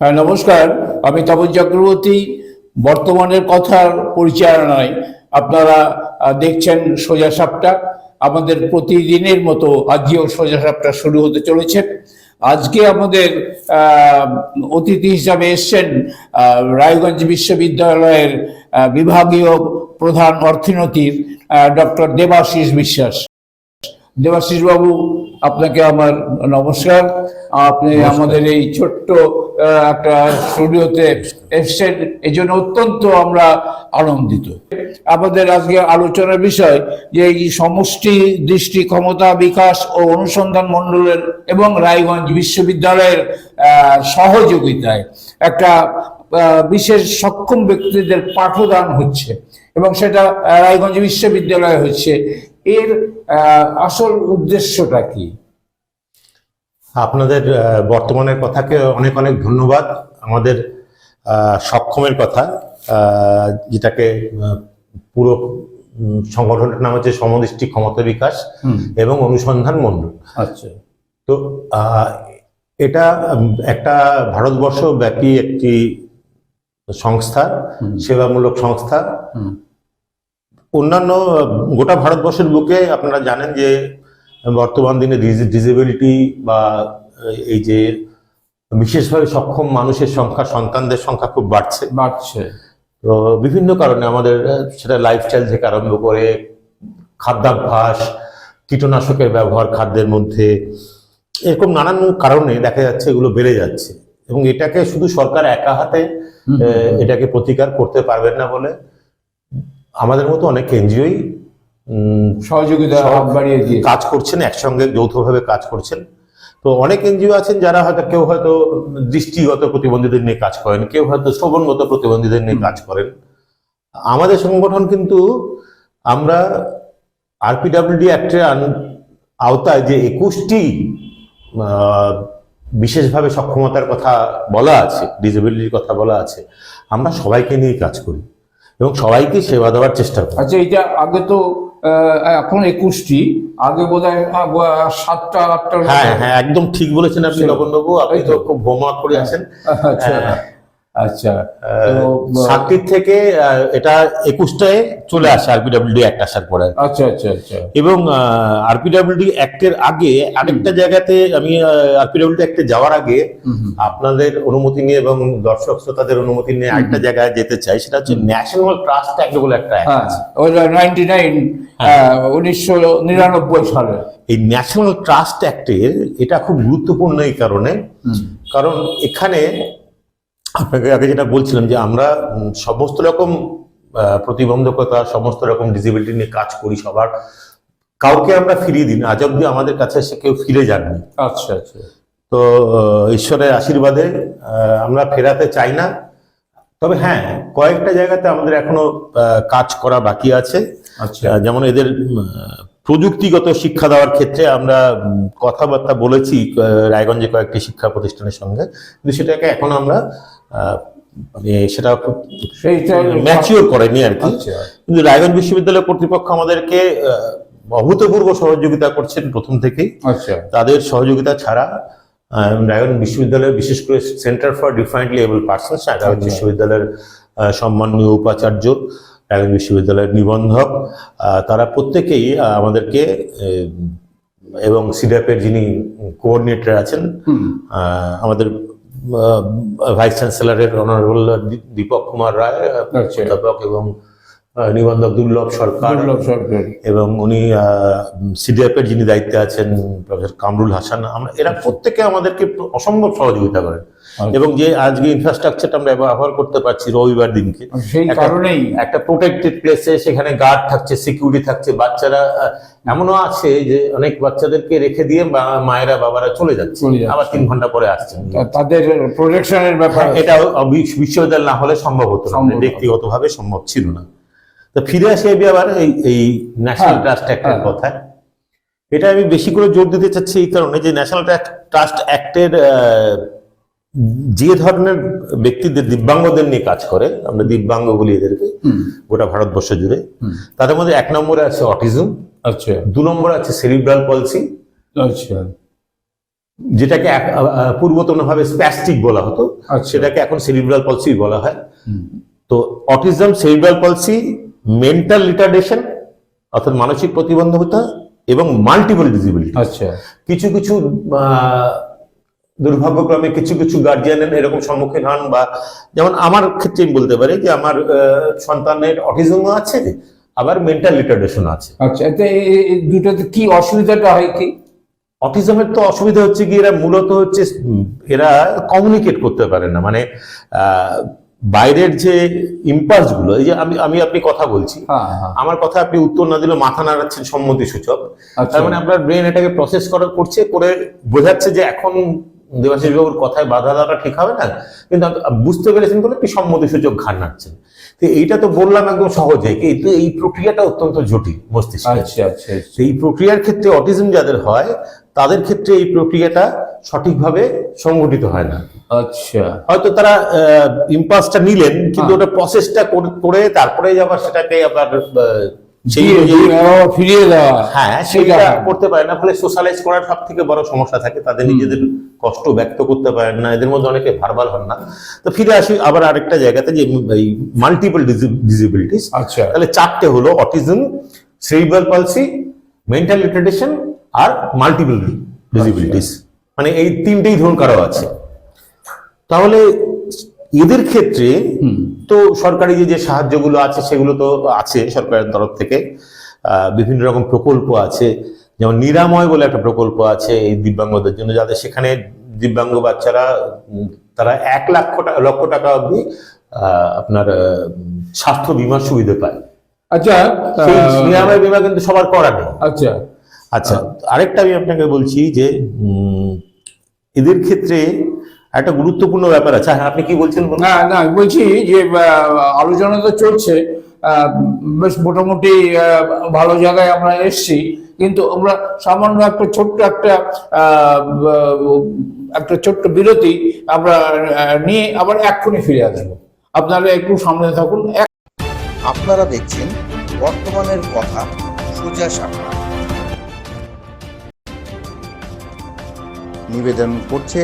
হ্যাঁ নমস্কার। আমি তপন চক্রবর্তী। বর্তমানের কথার পরিচালনায় আপনারা দেখছেন সোজা সাপটা। আমাদের প্রতিদিনের মতো আজকেও সোজা সাপটা শুরু হতে চলেছে। আজকে আমাদের অতিথি হিসাবে এসছেন রায়গঞ্জ বিশ্ববিদ্যালয়ের বিভাগীয় প্রধান অর্থনীতির ডক্টর দেবাশিস বিশ্বাস। দেবাশিস বাবু আপনাকে আমার নমস্কার। আপনি আমাদের এই ছোট্ট একটা স্টুডিওতে এসছেন। এই জন্য অত্যন্ত আমরা আনন্দিত। আমাদের আজকে আলোচনার বিষয় যে এই সমষ্টি দৃষ্টি ক্ষমতা বিকাশ ও অনুসন্ধান মণ্ডলের এবং রায়গঞ্জ বিশ্ববিদ্যালয়ের সহযোগিতায় একটা বিশেষ সক্ষম ব্যক্তিদের পাঠদান হচ্ছে এবং সেটা রায়গঞ্জ বিশ্ববিদ্যালয়ে হচ্ছে। এর আসল উদ্দেশ্যটা কি? আপনাদের বর্তমানের কথাকে অনেক অনেক ধন্যবাদ। আমাদের সক্ষমের কথা যেটাকে পুরো সংগঠনটার নাম হচ্ছে সমদৃষ্টি ক্ষমতা বিকাশ এবং অনুসন্ধান মণ্ডল। আচ্ছা। তো এটা একটা ভারতবর্ষ ব্যাপী একটি সংস্থা সেবামূলক সংস্থা। অন্যান্য গোটা ভারতবর্ষের বুকে আপনারা জানেন যে বর্তমান দিনে ডিসেবিলিটি বা এই যে বিশেষভাবে সক্ষম মানুষের সংখ্যা সন্তানদের সংখ্যা খুব বাড়ছে। বাড়ছে। তো বিভিন্ন কারণে আমাদের সেটা লাইফস্টাইল থেকে আরম্ভ করে খাদ্যাভ্যাস কীটনাশকের ব্যবহার খাদ্যের মধ্যে এরকম নানান কারণে দেখা যাচ্ছে এগুলো বেড়ে যাচ্ছে। এবং এটাকে শুধু সরকার একা হাতে এটাকে প্রতিকার করতে পারবেন না বলে আমাদের মতো অনেক এনজিওই সহযোগিতা বাড়িয়ে দিয়ে কাজ করছেন একসঙ্গে যৌথভাবে কাজ করছেন। তো অনেক এনজিও আছেন যারা হয়তো কেউ হয়তো দৃষ্টিগত প্রতিবন্ধীদের নিয়ে কাজ করেন কেউ হয়তো শ্রবণগত প্রতিবন্ধীদের নিয়ে কাজ করেন। আমাদের সংগঠন কিন্তু আমরা আরপিডাব্লিউডি অ্যাক্টের আওতায় যে একুশটি বিশেষভাবে সক্ষমতার কথা বলা আছে ডিসেবিলিটির কথা বলা আছে আমরা সবাইকে নিয়ে কাজ করি। এবং সবাইকে সেবা দেওয়ার চেষ্টা করি আচ্ছা এটা আগে তো আহ, এখন একুশটি। আগে বোধ হয় সাতটা আটটা হ্যাঁ হ্যাঁ একদম ঠিক বলেছেন আপনি লবণবাবু আপনি তো। তো? খুব হোমওয়ার্ক করে আছেন আচ্ছা হ্যাঁ। সাতটির থেকে এটা একুশটায় চলে আসে আরপিডাব্লিউডি অ্যাক্ট আসার পরে। আচ্ছা আচ্ছা আচ্ছা। এবং আরপিডাব্লিউডি অ্যাক্টের আগে আরেকটা জায়গাতে আমি আরপিডাব্লিউডি অ্যাক্টে যাওয়ার আগে। আপনাদের অনুমতি নিয়ে এবং দর্শক শ্রোতাদের অনুমতি নিয়ে আরেকটা জায়গায় যেতে চাই সেটা হচ্ছে ন্যাশনাল ট্রাস্ট অ্যাক্ট বলে একটা act হ্যাঁ নাইনটি নাইন উনিশশো নিরানব্বই সালে। এই ন্যাশনাল ট্রাস্ট অ্যাক্টের এটা খুব গুরুত্বপূর্ণ এই কারণে কারণ এখানে আপনাকে আগে যেটা বলছিলাম যে আমরা সমস্ত রকম প্রতিবন্ধকতা সমস্ত রকম ডিসেবিলিটি নিয়ে কাজ করি সবার। কাউকে আমরা ফিরিয়ে দিই না। আজ অব্দি আমাদের কাছে এসে কেউ ফিরে যাননি। আচ্ছা আচ্ছা। তো ঈশ্বরের আশীর্বাদে আমরা ফেরাতে চাই না। তবে হ্যাঁ কয়েকটা জায়গাতে আমাদের এখনও আহ, কাজ করা বাকি আছে। আচ্ছা। যেমন এদের প্রযুক্তিগত শিক্ষা দেওয়ার ক্ষেত্রে আমরা কথাবার্তা বলেছি রায়গঞ্জে কয়েকটি শিক্ষা প্রতিষ্ঠানের সঙ্গে। কিন্তু সেটাকে এখন আমরা মানে সেটা ম্যাচিওর করেনি আর কি। আচ্ছা। কিন্তু রায়গঞ্জ বিশ্ববিদ্যালয় কর্তৃপক্ষ আমাদেরকে অভূতপূর্ব সহযোগিতা করছেন প্রথম থেকেই। আচ্ছা। তাদের সহযোগিতা ছাড়া রায়গঞ্জ বিশ্ববিদ্যালয় বিশেষ করে centre for differently able persons Raiganj আচ্ছা। বিশ্ববিদ্যালয়ের সম্মানীয় উপাচার্য রায়গঞ্জ বিশ্ববিদ্যালয়ের নিবন্ধক তারা প্রত্যেকেই আমাদেরকে এবং সিডাপের যিনি কোঅর্ডিনেটর আছেন আমাদের ভাইস চ্যান্সেলরের অনারেবল দীপক কুমার রায় আহ, আচ্ছা। অধ্যাপক এবং নিবন্ধক দুর্লভ সরকার দুর্লভ সরকার। এবং উনি সিডিএফের যিনি দায়িত্বে আছেন প্রফেসর কামরুল হাসান আমরা এরা প্রত্যেকে আমাদেরকে অসম্ভব সহযোগিতা করেন। আচ্ছা। এবং যে আজকে ইনফ্রাস্ট্রাকচারটা আমরা ব্যবহার করতে পারছি রবিবার দিনকে সেই একটা- কারণেই। একটা প্রোটেক্টেড প্লেসে সেখানে গার্ড থাকছে সিকিউরিটি থাকছে বাচ্চারা এমনও আছে যে অনেক বাচ্চাদেরকে রেখে দিয়ে মায়েরা বাবারা চলে যাচ্ছে। আবার তিন ঘণ্টা পরে আসছেন। তাদের প্রোটেকশনের ব্যাপার হ্যাঁ, এটা বিশ্ববিদ্যালয় না হলে সম্ভব হতো না। হতো। ব্যক্তিগতভাবে সম্ভব ছিল না। তো ফিরে আসি আমি আবার এই এই ন্যাশনাল ট্রাস্ট অ্যাক্টের। কথায়। এটা আমি বেশি করে জোর দিতে চাচ্ছি এই কারণে যে ন্যাশনাল ট্রাস্ট অ্যাক্টের যে ধরনের ব্যক্তিদের দিব্যাঙ্গদের নিয়ে কাজ করে আমরা দিব্যাঙ্গ বলি এদেরকে গোটা ভারতবর্ষ জুড়ে তাদের মধ্যে এক নম্বরে আছে অটিজম আচ্ছা। দু নম্বরে আছে সেরিব্রাল পলসি আচ্ছা। যেটাকে পূর্বতন ভাবে স্প্যাস্টিক বলা হতো আচ্ছা। সেটাকে এখন সেরিব্রাল পলসি বলা হয়। তো autism cerebral palsy mental retardation অর্থাৎ মানসিক প্রতিবন্ধকতা এবং মাল্টিপল ডিজিবিলিটি আচ্ছা। কিছু কিছু দুর্ভাগ্যক্রমে কিছু কিছু গার্জিয়ানের এরকম সম্মুখীন হন বা যেমন আমার ক্ষেত্রে আমি বলতে পারি যে আমার সন্তানের অটিজমও আছে আবার মেন্টাল রিটার্ডেশন আছে। আচ্ছা দুটোতে কি অসুবিধাটা হয় কি? অটিজমের তো অসুবিধা হচ্ছে কি এরা মূলত হচ্ছে এরা কমিউনিকেট করতে পারে না। মানে আহ, বাইরের যে ইম্পালসগুলো এই যে আমি আমি আপনি কথা বলছি হ্যাঁ হ্যাঁ আমার কথা আপনি উত্তর না দিলে মাথা নাড়াচ্ছেন সম্মতি সূচক আচ্ছা। তার মানে আপনার ব্রেন এটাকে প্রসেস করা করছে করে বোঝাচ্ছে যে এখন দেবাশিস বাবুর কথায় বাধা দেওয়াটা ঠিক হবে না কিন্তু বুঝতে পেরেছেন বলে আপনি সম্মতি সূচক ঘাড় নাড়ছেন তো এইটা তো বললাম একদম সহজে কিন্তু এই প্রক্রিয়াটা অত্যন্ত জটিল মস্তিষ্কে আচ্ছা আচ্ছা। এই প্রক্রিয়ার ক্ষেত্রে অটিজম যাদের হয় তাদের ক্ষেত্রে এই প্রক্রিয়াটা সঠিকভাবে সংগঠিত হয় না। আচ্ছা। হয়তো তারা ইম্পাসটা নিলেন কিন্তু হ্যাঁ। ওটা প্রসেসটা করে তারপরে আবার সেটাকে আবার ফিরিয়ে দেওয়া হ্যাঁ সেটা। করতে পারে না ফলে সোশ্যালাইজ করার সব থেকে বড় সমস্যা থাকে তাদের নিজেদের কষ্ট ব্যক্ত করতে পারেন না এদের মধ্যে অনেকে ভার্বাল হন না। তো ফিরে আসি আবার আরেকটা জায়গাতে যে মাল্টিপল ডিজিবিলিটিস আচ্ছা। তাহলে চারটে হলো autism cerebral palsy mental retardation আর মাল্টিপল ডিজিবিলিটিস মানে এই তিনটেই ধরুন কারও আছে। তাহলে এদের ক্ষেত্রে তো সরকারি যে যে সাহায্যগুলো আছে সেগুলো তো আছে সরকারের তরফ থেকে। বিভিন্ন রকম প্রকল্প আছে। যেমন নিরাময় বলে একটা প্রকল্প আছে এই দিব্যাঙ্গদের জন্য যাদের সেখানে দিব্যাঙ্গ বাচ্চারা তারা এক লক্ষ টাকা লক্ষ টাকা অবধি আহ, আপনার স্বাস্থ্য বিমার সুবিধা পায়। আচ্ছা নিরাময় বিমা কিন্তু সবার করা নেই। আচ্ছা। আচ্ছা আরেকটা আমি আপনাকে বলছি যে উম, এদের ক্ষেত্রে একটা গুরুত্বপূর্ণ ব্যাপার আছে। হ্যাঁ আপনি কি বলছেন বলুন? না না বলছি যে আলোচনা তো চলছে বেশ মোটামুটি ভালো জায়গায় আমরা এসছি কিন্তু আমরা সামান্য একটা ছোট্ট একটা একটা ছোট্ট বিরতি আমরা নিয়ে আবার এক্ষুনি ফিরে আসব। আপনারা একটু সামনে থাকুন আপনারা দেখছেন বর্তমানের কথা সোজা সাপটা নিবেদন করছে।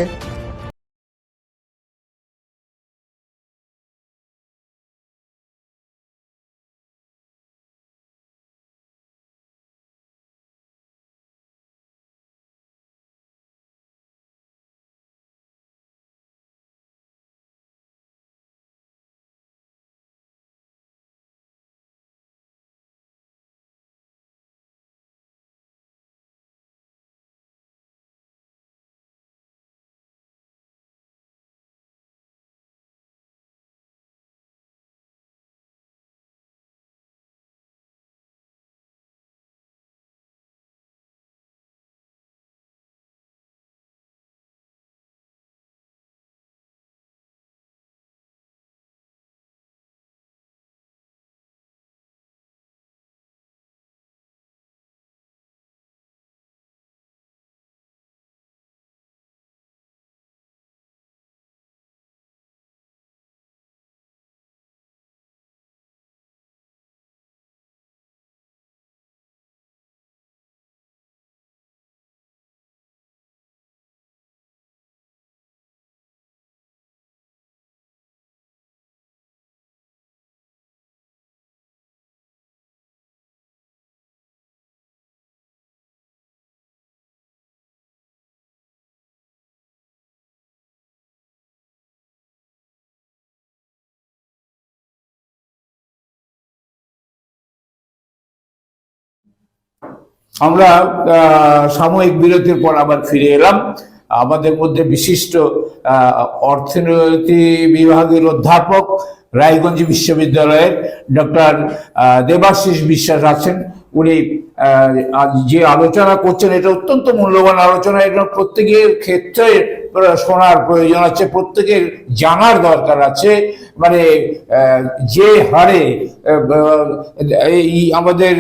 আমরা সাময়িক বিরতির পর আবার ফিরে এলাম। আমাদের মধ্যে বিশিষ্ট অর্থনীতি বিভাগের অধ্যাপক, রায়গঞ্জ বিশ্ববিদ্যালয়ের ডক্টর দেবাশিস বিশ্বাস আছেন। উনি যে আলোচনা করছেন, এটা অত্যন্ত মূল্যবান আলোচনা। এটা প্রত্যেকের ক্ষেত্রে শোনার প্রয়োজন আছে, প্রত্যেকের জানার দরকার আছে। মানে যে হারে এই আমাদের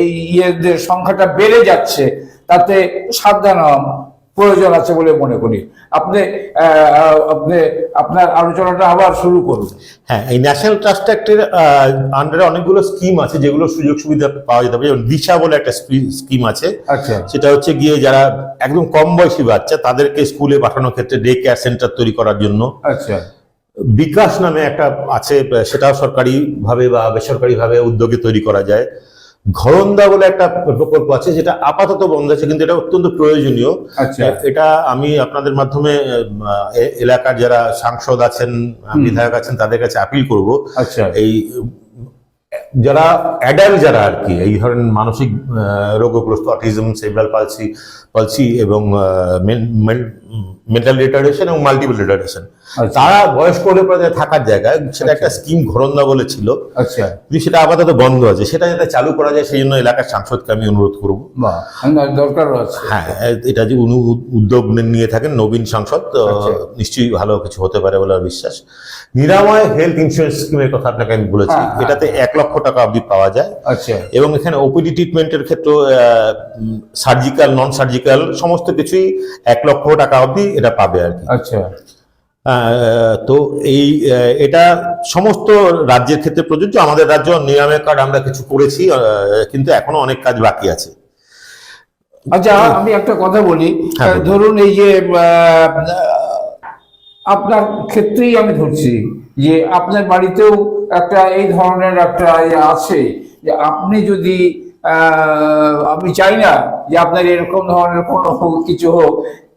এই ইয়েদের সংখ্যাটা বেড়ে যাচ্ছে, তাতে সাবধান প্রয়োজন আছে বলে মনে করি। আপনি আপনি আপনার আলোচনাটা আবার শুরু করুন। হ্যাঁ এই ন্যাশনাল ট্রাস্ট অ্যাক্টের আন্ডারে অনেকগুলো স্কিম আছে যেগুলো সুযোগ সুবিধা পাওয়া যেতে পারে। যেমন দিশা বলে একটা স্কিম আছে। আচ্ছা। সেটা হচ্ছে গিয়ে যারা একদম কম বয়সী বাচ্চা তাদেরকে স্কুলে পাঠানোর ক্ষেত্রে ডে কেয়ার সেন্টার তৈরি করার জন্য। আচ্ছা। বিকাশ নামে একটা আছে সেটাও সরকারি ভাবে বা বেসরকারি ভাবে উদ্যোগে তৈরি করা যায়। ঘরন্দা বলে একটা প্রকল্প আছে যেটা আপাতত বন্ধ আছে কিন্তু এটা অত্যন্ত প্রয়োজনীয়। আচ্ছা। এটা আমি আপনাদের মাধ্যমে এলাকার যারা সাংসদ আছেন বিধায়ক আছেন তাদের কাছে আপিল করব। আচ্ছা। এই যারা অ্যাডাল্ট যারা আর কি এই ধরনের মানসিক রোগগ্রস্ত অটিজম সেভরাল পালসি পালসি এবং মেন্টাল রিটার্ডেশন এবং মাল্টিপল রিটার্ডেশন। তারা বয়স্ক হলে পরে থাকার জায়গায় সেটা একটা স্কিম ঘরন্দা বলে ছিল। আচ্ছা। কিন্তু সেটা আপাতত বন্ধ আছে। সেটা যাতে চালু করা যায় সেই জন্য এলাকার সাংসদকে আমি অনুরোধ করব। আছে। হ্যাঁ এটা যে উনি উদ্যোগ নিয়ে থাকেন নবীন সাংসদ আচ্ছা। নিশ্চয়ই ভালো কিছু হতে পারে বলে বিশ্বাস। নিরাময় হেলথ ইন্স্যুরেন্স স্কিমের কথা আপনাকে আমি বলেছি। হ্যাঁ, হ্যাঁ, এটাতে এক লক্ষ টাকা অবধি পাওয়া যায়। আচ্ছা। এবং এখানে ওপিডি ট্রিটমেন্টের ক্ষেত্রে সার্জিক্যাল নন সার্জিক্যাল সমস্ত কিছুই এক লক্ষ টাকা অবধি এটা পাবে আর কি। আচ্ছা। তো এই এটা সমস্ত রাজ্যের ক্ষেত্রে প্রযোজ্য। আমাদের রাজ্য নিরাময় কার্ড আমরা কিছু করেছি কিন্তু এখনও অনেক কাজ বাকি আছে। আচ্ছা আমি একটা কথা বলি। হ্যাঁ, ধরুন এই যে আপনার ক্ষেত্রেই আমি ধরছি যে আপনার বাড়িতেও একটা এই ধরনের একটা ইয়ে আছে যে আপনি যদি আহ, আমি চাই না যে আপনার এরকম ধরনের কোনো হোক- কিছু হোক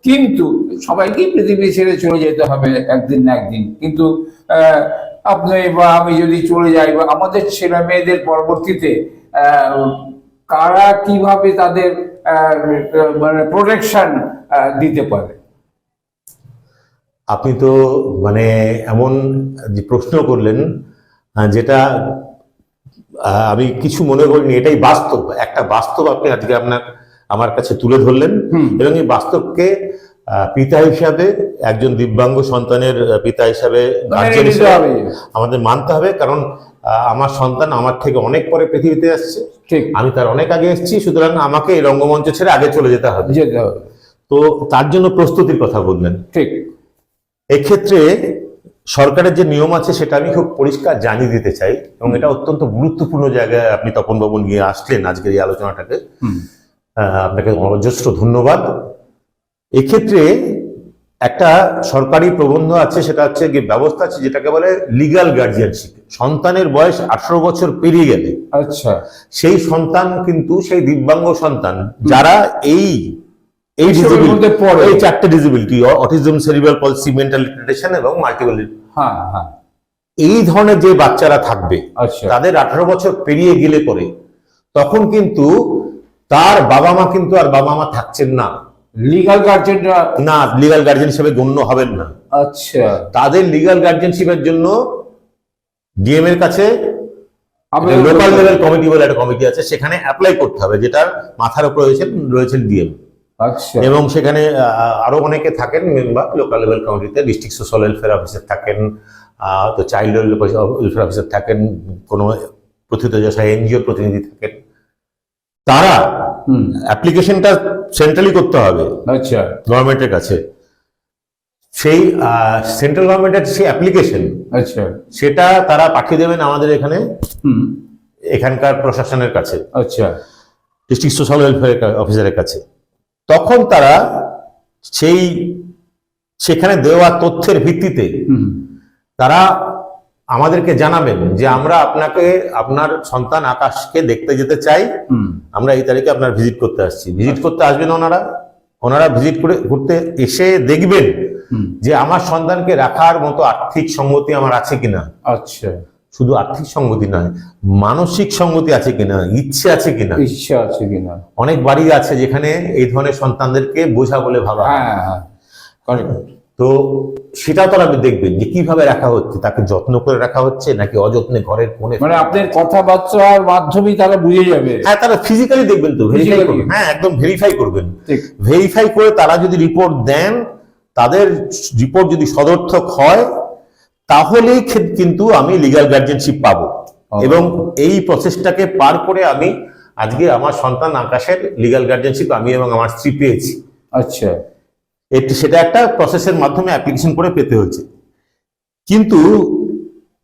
কিন্তু সবাইকেই পৃথিবী ছেড়ে চলে যেতে হবে একদিন না একদিন। কিন্তু আপনি বা আমি যদি চলে যাই বা আমাদের ছেলে মেয়েদের পরবর্তীতে কারা কীভাবে তাদের মানে প্রোটেকশন দিতে পারে? আপনি তো মানে এমন প্রশ্ন করলেন যেটা আমি কিছু মনে করিনি, এটাই বাস্তব। একটা বাস্তব আপনি আজকে আপনার আমার কাছে তুলে ধরলেন। এবং এই বাস্তবকে পিতা হিসাবে একজন দিব্যাঙ্গ সন্তানের পিতা হিসাবে হিসাবে আমাদের মানতে হবে। কারণ আমার সন্তান আমার থেকে অনেক পরে পৃথিবীতে আসছে। ঠিক। আমি তার অনেক আগে এসেছি সুতরাং আমাকে এই রঙ্গমঞ্চ ছেড়ে আগে চলে যেতে হবে। তো তার জন্য প্রস্তুতির কথা বললেন। ঠিক। এক্ষেত্রে সরকারের যে নিয়ম আছে সেটা আমি খুব পরিষ্কার জানিয়ে দিতে চাই এবং এটা অত্যন্ত গুরুত্বপূর্ণ জায়গায় আপনি তপন বাবু নিয়ে আসলেন আজকের এই আলোচনাটাকে। আপনাকে অজস্র ধন্যবাদ। এক্ষেত্রে একটা সরকারি প্রবন্ধ আছে সেটা হচ্ছে যে ব্যবস্থা আছে যেটাকে বলে লিগাল গার্জিয়ানশিপ সন্তানের বয়স আঠারো বছর পেরিয়ে গেলে। আচ্ছা। সেই সন্তান কিন্তু সেই দিব্যাঙ্গ সন্তান যারা এই এই পড়ে। এই চারটে disability autism cerebral palsy mental retardation এবং মাল্টিপল হ্যাঁ হ্যাঁ। এই ধরনের যে বাচ্চারা থাকবে আচ্ছা। তাদের আঠারো বছর পেরিয়ে গেলে পরে তখন কিন্তু তার বাবা মা কিন্তু আর বাবা মা থাকছেন না। লিগাল গার্জেনরা না লিগাল গার্জেন হিসেবে গণ্য হবেন না। আচ্ছা। তাদের লিগাল গার্জেনশিপের জন্য ডিএম এর কাছে লোকাল লেভেল কমিটি বলে একটা কমিটি আছে সেখানে অ্যাপ্লাই করতে হবে যেটার মাথার উপর রয়েছেন রয়েছেন ডিএম আচ্ছা। এবং সেখানে আরও অনেকে থাকেন মেম্বার লোকাল লেভেল কমিটিতে ডিস্ট্রিক্ট সোশ্যাল ওয়েলফেয়ার অফিসার থাকেন তো চাইল্ড ওয়েলফেয়ার অফিসার থাকেন কোনো প্রথিতযশা এনজিও প্রতিনিধি থাকেন। তারা অ্যাপ্লিকেশনটা সেন্ট্রালি করতে হবে। আচ্ছা। গভর্নমেন্টের কাছে। সেই সেন্ট্রাল গভর্নমেন্টের সেই অ্যাপ্লিকেশন আচ্ছা। সেটা তারা পাঠিয়ে দেবেন আমাদের এখানে। এখানকার প্রশাসনের কাছে। আচ্ছা। ডিস্ট্রিক্ট সোশ্যাল ওয়েলফেয়ার অফিসারের কাছে। তখন তারা সেই সেখানে দেওয়া তথ্যের ভিত্তিতে হুম। তারা আমাদেরকে জানাবেন যে আমরা আপনাকে আপনার সন্তান আকাশকে দেখতে যেতে চাই। আমরা এই তারিখে আপনার ভিজিট করতে আসছি। ভিজিট করতে আসবেন ওনারা? ওনারা ভিজিট করে ঘুরতে এসে দেখবেন যে আমার সন্তানকে রাখার মতো আর্থিক সঙ্গতি আমার আছে কিনা। আচ্ছা। শুধু আর্থিক সঙ্গতি নয় মানসিক সঙ্গতি আছে কিনা ইচ্ছে আছে কিনা। ইচ্ছে আছে কিনা। অনেক বাড়ি আছে যেখানে এই ধরনের সন্তানদেরকে বোঝা বলে ভাবা হয়। হ্যাঁ সেটা তো তারা দেখবেন যে কীভাবে রাখা হচ্ছে তাকে যত্ন করে রাখা হচ্ছে নাকি অযত্নে ঘরের কোণে মানে আপনার কথাবার্তার মাধ্যমেই তারা বুঝে যাবে। হ্যাঁ তারা ফিজিক্যালি দেখবেন তো ভেরিফাই করবেন। হ্যাঁ একদম ভেরিফাই করবেন। ভেরিফাই করে তারা যদি রিপোর্ট দেন তাদের রিপোর্ট যদি সদর্থক হয় তাহলেই কিন্তু আমি লিগ্যাল গার্জেনশিপ পাবো। এবং এই প্রসেসটাকে পার করে আমি আজকে আমার সন্তান আকাশের লিগ্যাল গার্জেনশিপ আমি এবং আমার স্ত্রী পেয়েছি। আচ্ছা। এটি সেটা একটা প্রসেসের মাধ্যমে অ্যাপ্লিকেশন করে পেতে হয়েছে। কিন্তু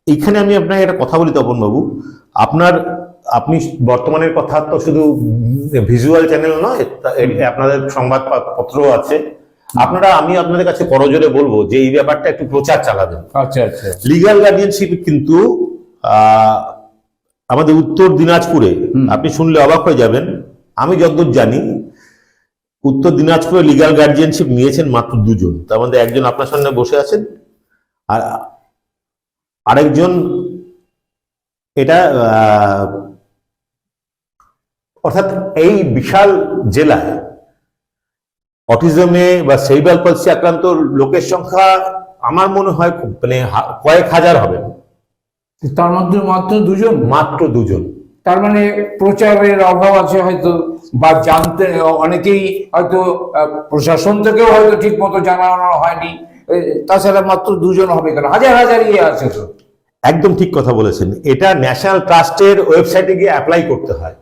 এখানে আমি আপনাকে একটা কথা বলি তপন বাবু আপনার আপনি বর্তমানের কথা তো শুধু ভিজুয়াল চ্যানেল নয় আপনাদের সংবাদপত্র আছে। আপনারা আমি আপনাদের কাছে করজোরে বলব যে এই ব্যাপারটা একটু প্রচার চালাবেন। আচ্ছা আচ্ছা। লিগাল গার্ডিয়ানশিপ কিন্তু আমাদের উত্তর দিনাজপুরে আপনি শুনলে অবাক হয়ে যাবেন। আমি যতদূর জানি উত্তর দিনাজপুরে লিগাল গার্জিয়ানশিপ নিয়েছেন মাত্র দুজন। তার মধ্যে একজন আপনার সামনে বসে আছেন আর আরেকজন এটা অর্থাৎ এই বিশাল জেলায় অটিজমে বা সেরিব্রাল পলসি আক্রান্ত লোকের সংখ্যা আমার মনে হয় মানে কয়েক হাজার হবে। তার মধ্যে মাত্র দুজন? মাত্র দুজন। তার মানে প্রচারের অভাব আছে হয়তো বা জানতে অনেকেই হয়তো প্রশাসন থেকেও হয়তো ঠিক মতো জানানো হয়নি। তাছাড়া মাত্র দুজন হবে কেন? হাজার হাজার ইয়ে আছে তো। একদম ঠিক কথা বলেছেন। এটা ন্যাশনাল ট্রাস্টের ওয়েবসাইটে গিয়ে অ্যাপ্লাই করতে হয়।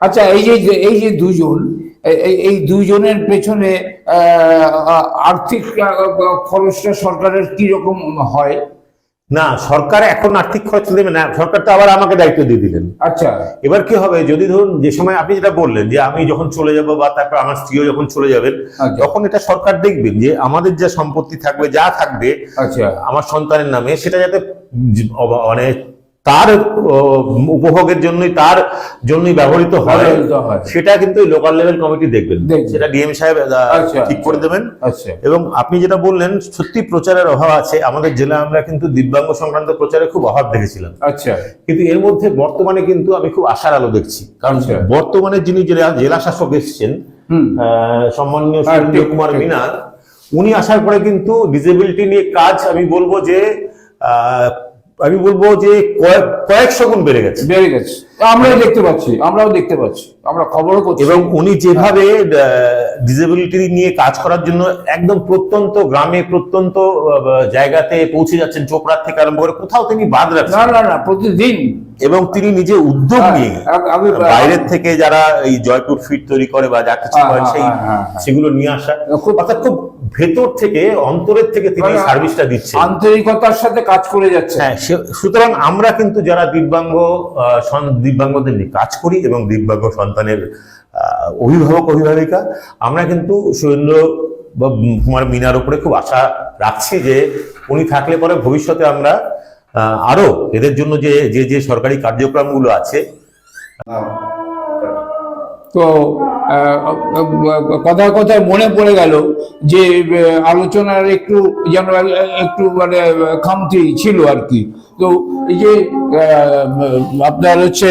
আচ্ছা এই যে এই যে দুজন এই- দুজনের পেছনে আহ, আর্থিক খরচটা সরকারের কি রকম হয়? না সরকার এখন আর্থিক খরচ দেবে না সরকার তো আবার আমাকে দায়িত্ব দিয়ে দিলেন। আচ্ছা। এবার কি হবে যদি ধরুন যে সময় আপনি যেটা বললেন যে আমি যখন চলে যাব বা তারপর আমার স্ত্রীও যখন চলে যাবেন আচ্ছা। তখন এটা সরকার দেখবেন যে আমাদের যা সম্পত্তি থাকবে যা থাকবে আচ্ছা। আমার সন্তানের নামে সেটা যাতে মানে তার উপভোগের জন্যই তার জন্যই ব্যবহৃত হয়। সেটা কিন্তু লোকাল লেভেল কমিটি দেখবেন। দেখবে। সেটা ডিএম সাহেব আচ্ছা। ঠিক করে দেবেন। আচ্ছা। এবং আপনি যেটা বললেন সত্যি প্রচারের অভাব আছে। আমাদের জেলা আমরা কিন্তু দিব্যাঙ্গ সংক্রান্ত প্রচারে খুব অভাব দেখেছিলাম। আচ্ছা। কিন্তু এর মধ্যে বর্তমানে কিন্তু আমি খুব আশার আলো দেখছি। কারণ আচ্ছা। বর্তমানে যিনি জেলা জেলা শাসক এসছেন সম্মানীয় হ্যাঁ, সুরেন্দ্র কুমার ঠিক। মিনা উনি আসার পরে কিন্তু ডিসেবিলিটি নিয়ে কাজ আমি বলব যে আহ, আমি বলব যে কয়েক কয়েকশো গুণ বেড়ে গেছে। বেড়ে গেছে। আমরাও দেখতে পাচ্ছি আমরাও দেখতে পাচ্ছি আমরা খবরও করছি। এবং উনি যেভাবে ডিসেবিলিটি নিয়ে কাজ করার জন্য একদম প্রত্যন্ত গ্রামে প্রত্যন্ত জায়গাতে পৌঁছে যাচ্ছেন চোপড়ার থেকে আরম্ভ করে কোথাও তিনি বাদ রাখছেন। না না প্রতিদিন। এবং তিনি নিজে উদ্যোগ হ্যাঁ, নিয়ে বাইরের থেকে যারা এই জয়পুর ফিট তৈরি করে বা যা কিছু হ্যাঁ, করে হ্যাঁ, সেই। সেগুলো নিয়ে আসা। খুব- অর্থাৎ খুব ভেতর থেকে অন্তরের থেকে তিনি সার্ভিসটা দিচ্ছেন। আন্তরিকতার সাথে কাজ করে যাচ্ছে। হ্যাঁ সুতরাং আমরা কিন্তু যারা দিব্যাঙ্গ দিব্যাঙ্গদের নিয়ে কাজ করি এবং দিব্যাঙ্গ সন্তানের অভিভাবক, অভিভাবিকা, আমরা কিন্তু সুরেন্দ্র বা কুমার মিনার উপরে খুব আশা রাখছি যে উনি থাকলে পরে ভবিষ্যতে আমরা আরও আরও এদের জন্য যে যে যে সরকারি কার্যক্রমগুলো আছে তো কথায় কথায় মনে পড়ে গেল যে আলোচনার একটু যেন একটু মানে খামতি ছিল আর কি। তো এই যে আপনার হচ্ছে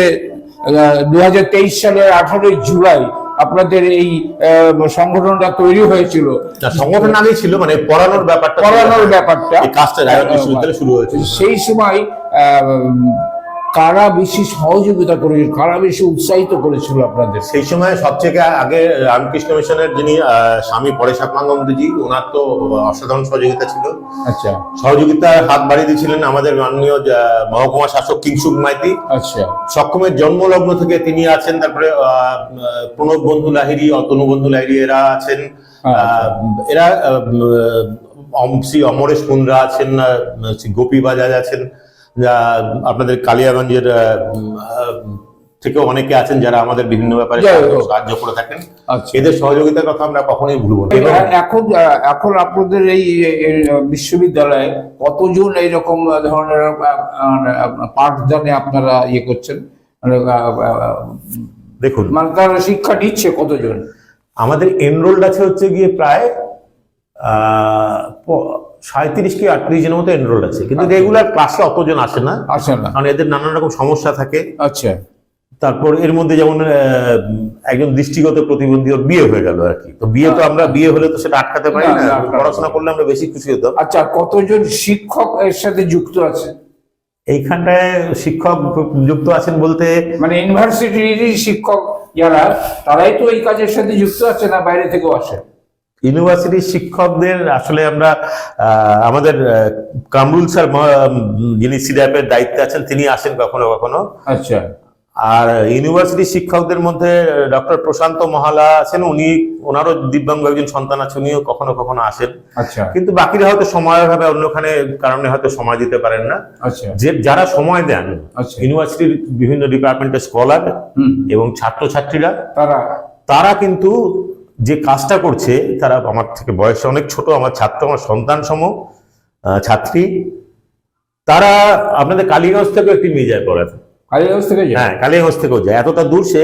দু হাজার তেইশ সালের আঠারোই জুলাই আপনাদের এই সংগঠনটা তৈরি হয়েছিল। সংগঠন আগেই ছিল মানে পড়ানোর ব্যাপারটা পড়ানোর ব্যাপারটা। কাজটা শুরু হয়েছিল। সেই সময় আহ, কারা বেশি সহযোগিতা করেছিল কারা বেশি উৎসাহিত করেছিল আপনাদের? সেই সময় সবথেকে আগে রামকৃষ্ণ মিশনের যিনি স্বামী পরেশ আত্মাঙ্গমজি ওনার তো অসাধারণ সহযোগিতা ছিল। আচ্ছা। সহযোগিতার হাত বাড়িয়ে দিয়েছিলেন আমাদের মাননীয় মহকুমা শাসক কিংসুক মাইতি। আচ্ছা। সক্ষমের জন্মলগ্ন থেকে তিনি আছেন তারপরে প্রণব বন্ধু লাহিরি অতনু বন্ধু লাহিরি এরা আছেন। আহ, এরা শ্রী অমরেশ কুন্দ্রা আছেন শ্রী গোপী বাজাজ আছেন। আপনাদের কালিয়াগঞ্জের থেকেও অনেকে আছেন যারা আমাদের বিভিন্ন ব্যাপারে সাহায্য- করে থাকেন। আচ্ছা। এদের সহযোগিতার কথা আমরা কখনোই ভুলব না। এখন এখন আপনাদের এই বিশ্ববিদ্যালয়ে কতজন এইরকম ধরনের পাঠদানে আপনারা ইয়ে করছেন? মানে দেখুন। মানে তারা শিক্ষা নিচ্ছে কতজন? আমাদের এনরোল্ড আছে হচ্ছে গিয়ে প্রায় সাঁত্রিশ কি আটত্রিশ জনের মতো এনরোল্ড আছে। কিন্তু রেগুলার ক্লাসে অতজন আসে না। আসে না। কারণ এদের নানান রকম সমস্যা থাকে। আচ্ছা। তারপর এর মধ্যে যেমন একজন দৃষ্টিগত প্রতিবন্ধী ওর বিয়ে হয়ে গেল আর কি। তো বিয়ে তো আমরা বিয়ে হলে তো সেটা আটকাতে পারি না, পড়াশোনা করলে আমরা বেশি খুশি হতাম। আচ্ছা কতজন শিক্ষক এর সাথে যুক্ত আছে? এইখানটায় শিক্ষক যুক্ত আছেন বলতে মানে ইউনিভার্সিটির শিক্ষক যারা তারাই তো এই কাজের সাথে যুক্ত আছে না বাইরে থেকেও আসে? ইউনিভার্সিটির শিক্ষকদের আসলে আমরা আমাদের কামরুল স্যার যিনি সিডাপের দায়িত্বে আছেন তিনি আসেন কখনো কখনো। আচ্ছা। আর ইউনিভার্সিটি শিক্ষকদের মধ্যে ডক্টর প্রশান্ত মহালা আছেন উনি ওনারও দিব্যাঙ্গ একজন সন্তান আছে উনিও কখনো কখনো আসেন। আচ্ছা। কিন্তু বাকিরা হয়তো সময় ভাবে অন্যখানে কারণে হয়তো সময় দিতে পারেন না। আচ্ছা। যে যারা সময় দেন আচ্ছা। ইউনিভার্সিটির বিভিন্ন ডিপার্টমেন্টের স্কলার এবং ছাত্রছাত্রীরা তারা তারা কিন্তু যে কাজটা করছে তারা আমার থেকে বয়সে অনেক ছোট আমার ছাত্র আমার সন্তান সম ছাত্রী তারা আপনাদের কালীগঞ্জ থেকে একটি নিয়ে যায় পড়াতে। কালীগঞ্জ থেকে হ্যাঁ কালীগঞ্জ থেকেও যায়। এতটা দূর সে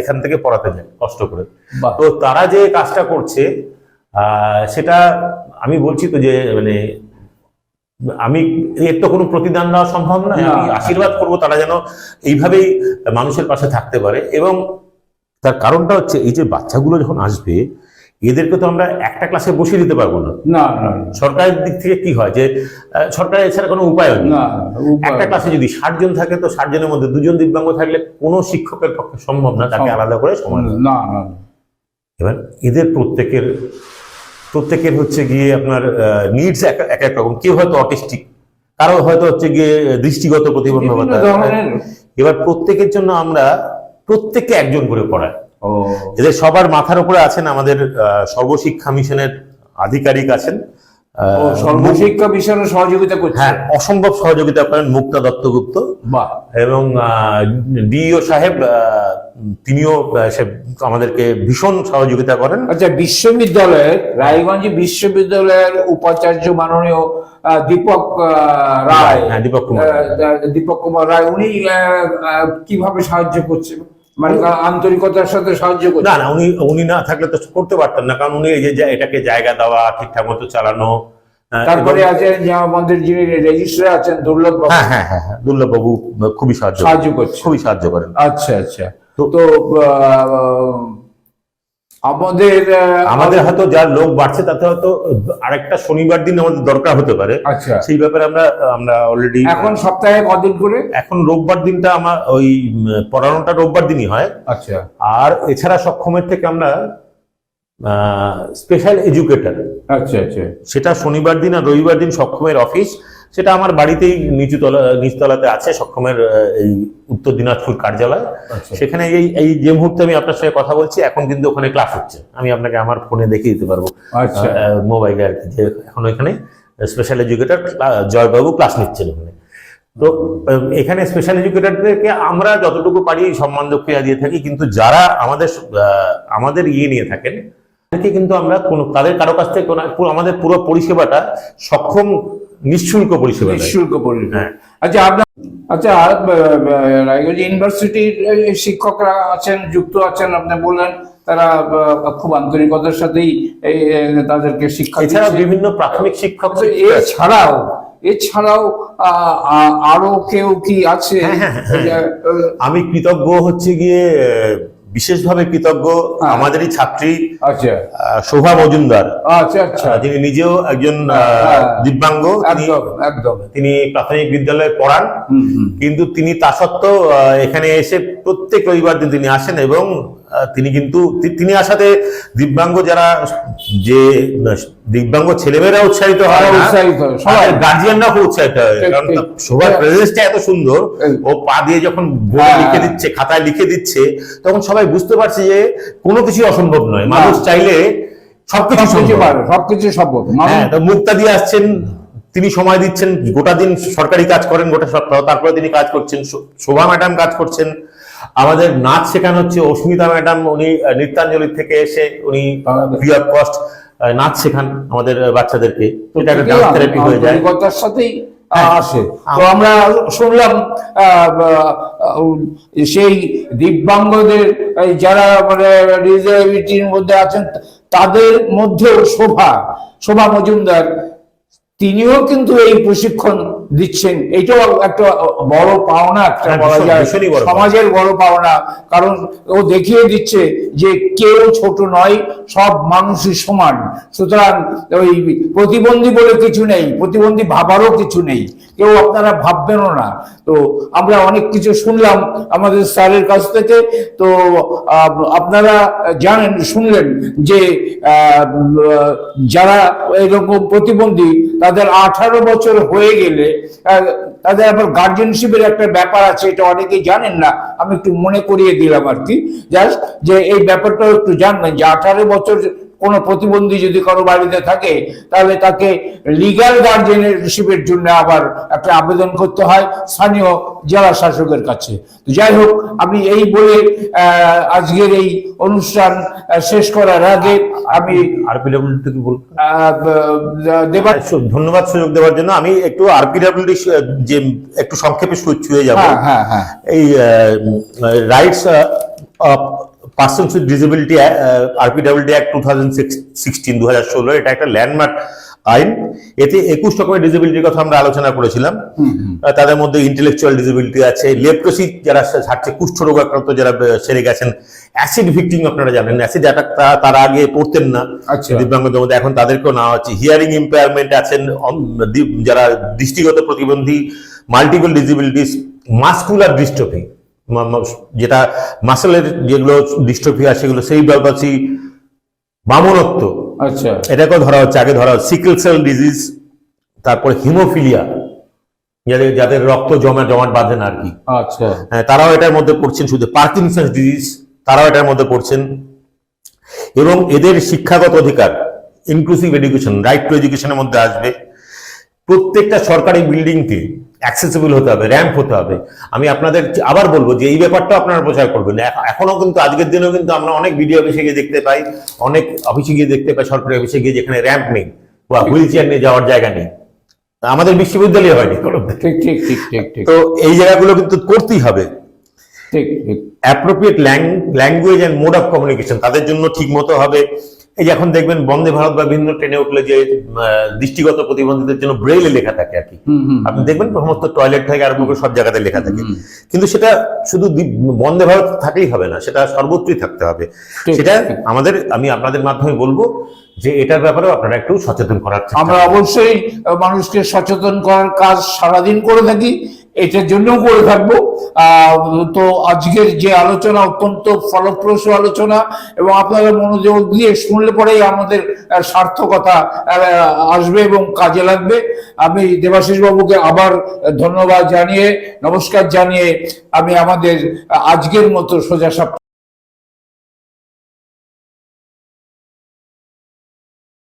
এখান থেকে পড়াতে যায় কষ্ট করে। তো তারা যে কাজটা করছে সেটা আমি বলছি তো যে মানে আমি এর তো কোনো প্রতিদান দেওয়া সম্ভব নয়। না। আমি আশীর্বাদ করব তারা যেন এইভাবেই মানুষের পাশে থাকতে পারে এবং তার কারণটা হচ্ছে এই যে বাচ্চাগুলো যখন আসবে এদেরকে তো আমরা একটা ক্লাসে বসিয়ে দিতে পারব না। না সরকারের দিক থেকে কি হয় যে সরকারের এছাড়া কোনো উপায় নেই। না একটা ক্লাসে যদি ষাট জন থাকে তো ষাট জনের মধ্যে দুজন দিব্যাঙ্গ থাকলে কোনো শিক্ষকের পক্ষে সম্ভব না তাকে আলাদা করে সময় না এবার এদের প্রত্যেকের প্রত্যেকের হচ্ছে গিয়ে আপনার নিডস এক এক রকম। কেউ হয়তো অটিস্টিক কারও হয়তো হচ্ছে গিয়ে দৃষ্টিগত প্রতিবন্ধকতা। এবার প্রত্যেকের জন্য আমরা প্রত্যেককে একজন করে পড়ায়। এদের সবার মাথার উপরে আছেন আমাদের সর্বশিক্ষা মিশনের আধিকারিক আছেন সর্বশিক্ষা মিশনের সহযোগিতা করছে হ্যাঁ অসম্ভব সহযোগিতা করেন মুক্তা দত্তগুপ্ত এবং ডিও সাহেব তিনিও সে আমাদেরকে ভীষণ সহযোগিতা করেন। আচ্ছা বিশ্ববিদ্যালয়ের রায়গঞ্জ বিশ্ববিদ্যালয়ের উপাচার্য মাননীয় দীপক রায় হ্যাঁ দীপক কুমার দীপক কুমার রায় উনি কীভাবে সাহায্য করছে মানে আন্তরিকতার সাথে সাহায্য করছে। না না উনি উনি না থাকলে তো করতে পারতেন না কারণ উনি এই যে এটাকে জায়গা দেওয়া ঠিকঠাক মতো চালানো তারপরে এবং- আছেন যে আমাদের যিনি রেজিস্ট্রার আছেন দুর্লভ বাবু, হ্যাঁ হ্যাঁ হ্যাঁ হ্যাঁ দুর্লভবাবু খুবই সাহায্য। সাহায্য করছে। খুবই সাহায্য করেন। আচ্ছা আচ্ছা। তো- আমাদের আমাদের হয়তো যার লোক বাড়ছে তাতে হয়তো আরেকটা শনিবার দিন আমাদের দরকার হতে পারে। আচ্ছা। সেই ব্যাপারে আমরা আমরা অলরেডি এখন সপ্তাহে কদিন করে? এখন রোববার দিনটা আমার ওই পড়ানোটা রোববার দিনই হয়। আচ্ছা। আর এছাড়া সক্ষমের থেকে আমরা স্পেশাল এডুকেটর আচ্ছা আচ্ছা। সেটা শনিবার দিন আর রবিবার দিন সক্ষমের অফিস সেটা আমার বাড়িতেই নিচুতলা নিচতলাতে আছে সক্ষমের এই উত্তর দিনাজপুর কার্যালয়। আচ্ছা। সেখানে এই এই যে মুহূর্তে আমি আপনার সঙ্গে কথা বলছি এখন কিন্তু ওখানে ক্লাস হচ্ছে। আমি আপনাকে আমার ফোনে দেখিয়ে দিতে পারব। আচ্ছা। মোবাইলে আর কি যে এখন ওইখানে স্পেশাল এডুকেটর জয়বাবু ক্লাস নিচ্ছেন ওখানে। তো এখানে স্পেশাল এডুকেটরদেরকে আমরা যতটুকু পারি সম্মান দক্ষিণা দিয়ে থাকি কিন্তু যারা আমাদের আমাদের ইয়ে নিয়ে থাকেন তাদেরকে কিন্তু আমরা কোনো তাদের কারও কাছ থেকে আমাদের পুরো পরিষেবাটা সক্ষম নিঃশুল্ক পরিষেবা নিঃশুল্ক পরিষেবা হ্যাঁ। আচ্ছা আপনার আচ্ছা রায়গঞ্জ ইউনিভার্সিটির শিক্ষকরা আছেন যুক্ত আছেন আপনি বললেন তারা খুব আন্তরিকতার সাথেই তাদেরকে শিক্ষা এছাড়া বিভিন্ন প্রাথমিক শিক্ষক আচ্ছা, এছাড়াও এছাড়াও আরও কেউ কি আছে? হ্যাঁ, হ্যাঁ, আমি কৃতজ্ঞ হচ্ছে গিয়ে বিশেষভাবে কৃতজ্ঞ হ্যাঁ। আমাদেরই ছাত্রী আচ্ছা শোভা মজুমদার আচ্ছা আচ্ছা তিনি নিজেও একজন আহ, হ্যাঁ। দিব্যাঙ্গ তিনি একদম তিনি প্রাথমিক বিদ্যালয়ে পড়ান। কিন্তু তিনি তা সত্ত্বেও এখানে এসে প্রত্যেক রবিবার দিন তিনি আসেন এবং তিনি কিন্তু তিনি আসাতে দিব্যাঙ্গ যারা যে দিব্যাঙ্গ ছেলেমেয়েরা উৎসাহিত হয় উৎসাহিত সবাই। গার্জিয়ানরা খুব উৎসাহিত হয় কারণ হ্যাঁ। প্রেজেন্সটা এত সুন্দর। ও পা দিয়ে যখন বোর্ডে হ্যাঁ। লিখে দিচ্ছে খাতায় লিখে দিচ্ছে তখন সবাই বুঝতে পারছে যে কোনো কিছু অসম্ভব নয়। মানুষ চাইলে সবকিছু সবকিছু সম্ভব। হ্যাঁ মুক্তা দিয়ে আসছেন তিনি সময় দিচ্ছেন গোটা দিন সরকারি কাজ করেন গোটা সপ্তাহ তারপরে তিনি কাজ করছেন শোভা ম্যাডাম কাজ করছেন। আমাদের নাচ শেখানো হচ্ছে। অস্মিতা ম্যাডাম উনি নৃত্যাঞ্জলি থেকে এসে উনি ফ্রি অফ কস্ট নাচ শেখান আমাদের বাচ্চাদেরকে। এটা একটা ডান্স থেরাপি হয়ে যায়। সাথেই হ্যাঁ। আসে। তো আমরা শুনলাম সেই দিব্যাঙ্গদের যারা মানে ডিসেবিলিটির মধ্যে আছেন তাদের মধ্যেও শোভা শোভা মজুমদার তিনিও কিন্তু এই প্রশিক্ষণ দিচ্ছেন। এটাও একটা বড় পাওনা একটা হ্যাঁ, বলা যায় সমাজের বড় পাওনা। কারণ ও দেখিয়ে দিচ্ছে যে কেউ ছোট নয় সব মানুষই সমান। সুতরাং ওই প্রতিবন্ধী বলে কিছু নেই প্রতিবন্ধী ভাবারও কিছু নেই। কেউ আপনারা ভাববেনও না। তো আমরা অনেক কিছু শুনলাম আমাদের স্যারের কাছ থেকে। তো আপনারা জানেন শুনলেন যে যারা এরকম প্রতিবন্ধী তাদের আঠারো বছর হয়ে গেলে তাদের আবার গার্জেনশিপের একটা ব্যাপার আছে, এটা অনেকেই জানেন না। আমি একটু মনে করিয়ে দিলাম আর কি। জাস্ট যে এই ব্যাপারটা একটু জানবেন যে আঠারো বছর কোনো প্রতিবন্ধী যদি কারও বাড়িতে থাকে তাহলে তাকে লিগ্যাল গার্জেনশিপের জন্য আবার একটা আবেদন করতে হয় স্থানীয় জেলা শাসকের কাছে। তো যাই হোক আমি এই বলে আজকের এই অনুষ্ঠান শেষ করার আগে আমি আরপিডব্লিউডি কি বলব আহ, ব- দেবার ধন্যবাদ সুযোগ দেওয়ার জন্য। আমি একটু আরপিডব্লিউডি যে একটু সংক্ষেপে যাব। হ্যাঁ হ্যাঁ হ্যাঁ। এই rights person with disability RPWD act two thousand sixteen দু হাজার ষোলো এটা একটা ল্যান্ডমার্ক আইন। এতে একুশ রকমের ডিসেবিলিটির কথা আমরা আলোচনা করেছিলাম। তাদের মধ্যে ইন্টেলেকচুয়াল ডিসেবিলিটি আছে লেপ্টোসি যারা ছাড়ছে কুষ্ঠ রোগ আক্রান্ত যারা সেরে গেছেন অ্যাসিড ভিক্টিম আপনারা জানেন অ্যাসিড অ্যাটাক তারা আগে পড়তেন না। আচ্ছা। দিব্যাঙ্গদের মধ্যে এখন তাদেরকেও নেওয়া হচ্ছে। হিয়ারিং ইম্পেয়ারমেন্ট আছেন যারা দৃষ্টিগত প্রতিবন্ধী মাল্টিপল ডিসেবিলিটিস মাস্কুলার ডিস্ট্রফি যেটা মাসেলের যেগুলো ডিস্ট্রফি আছে সেগুলো সেই ব্যাপারছি বামনত্ব। আচ্ছা। এটাকেও ধরা হচ্ছে আগে ধরা হচ্ছে সিকেল সেল ডিজিজ তারপরে হিমোফিলিয়া যাদের যাদের রক্ত জমা জমাট বাঁধে না আর কি আচ্ছা। হ্যাঁ, তারাও এটার মধ্যে পড়ছেন শুধু পার্কিনসন্স ডিজিজ তারাও এটার মধ্যে পড়ছেন। এবং এদের শিক্ষাগত অধিকার ইনক্লুসিভ এডুকেশন রাইট টু এডুকেশনের মধ্যে আসবে। প্রত্যেকটা সরকারি বিল্ডিংকে অ্যাক্সেসিবল হতে হবে র্যাম্প হতে হবে। আমি আপনাদের আবার বলব যে এই ব্যাপারটা আপনারা প্রচার করবেন। এখ- এখনও কিন্তু আজকের দিনেও কিন্তু আমরা অনেক ভিডিও অফিসে গিয়ে দেখতে পাই অনেক অফিসে গিয়ে দেখতে পাই সরকারি অফিসে গিয়ে যেখানে র্যাম্প নেই বা হুইল চেয়ার নিয়ে যাওয়ার জায়গা নেই। আমাদের বিশ্ববিদ্যালয়ে হয়নি কোনো ঠিক ঠিক ঠিক ঠিক ঠিক। তো এই জায়গাগুলো কিন্তু করতেই হবে। ঠিক ঠিক। Appropriate language and mode of communication তাদের জন্য ঠিক মতো হবে। এই যে এখন দেখবেন বন্দে ভারত বা বিভিন্ন ট্রেনে উঠলে যে দৃষ্টিগত প্রতিবন্ধীদের জন্য ব্রেইলে লেখা থাকে আর কি। আপনি দেখবেন সমস্ত টয়লেট থেকে আরম্ভ করে সব জায়গাতে লেখা থাকে। কিন্তু সেটা শুধু বন্দে ভারত থাকলেই হবে না সেটা সর্বত্রই থাকতে হবে। সেটা আমাদের আমি আপনাদের মাধ্যমে বলব যে এটার ব্যাপারেও আপনারা একটু সচেতন করার আমরা অবশ্যই মানুষকে সচেতন করার কাজ সারাদিন করে থাকি। এটার জন্যও করে থাকব। তো আজকের যে আলোচনা অত্যন্ত ফলপ্রসূ আলোচনা এবং আপনাদের মনোযোগ দিয়ে শুনলে পরেই আমাদের সার্থকতা আসবে এবং কাজে লাগবে। আমি দেবাশিস বাবুকে আবার ধন্যবাদ জানিয়ে, নমস্কার জানিয়ে আমি আমাদের আজকের মতো সোজা সাপ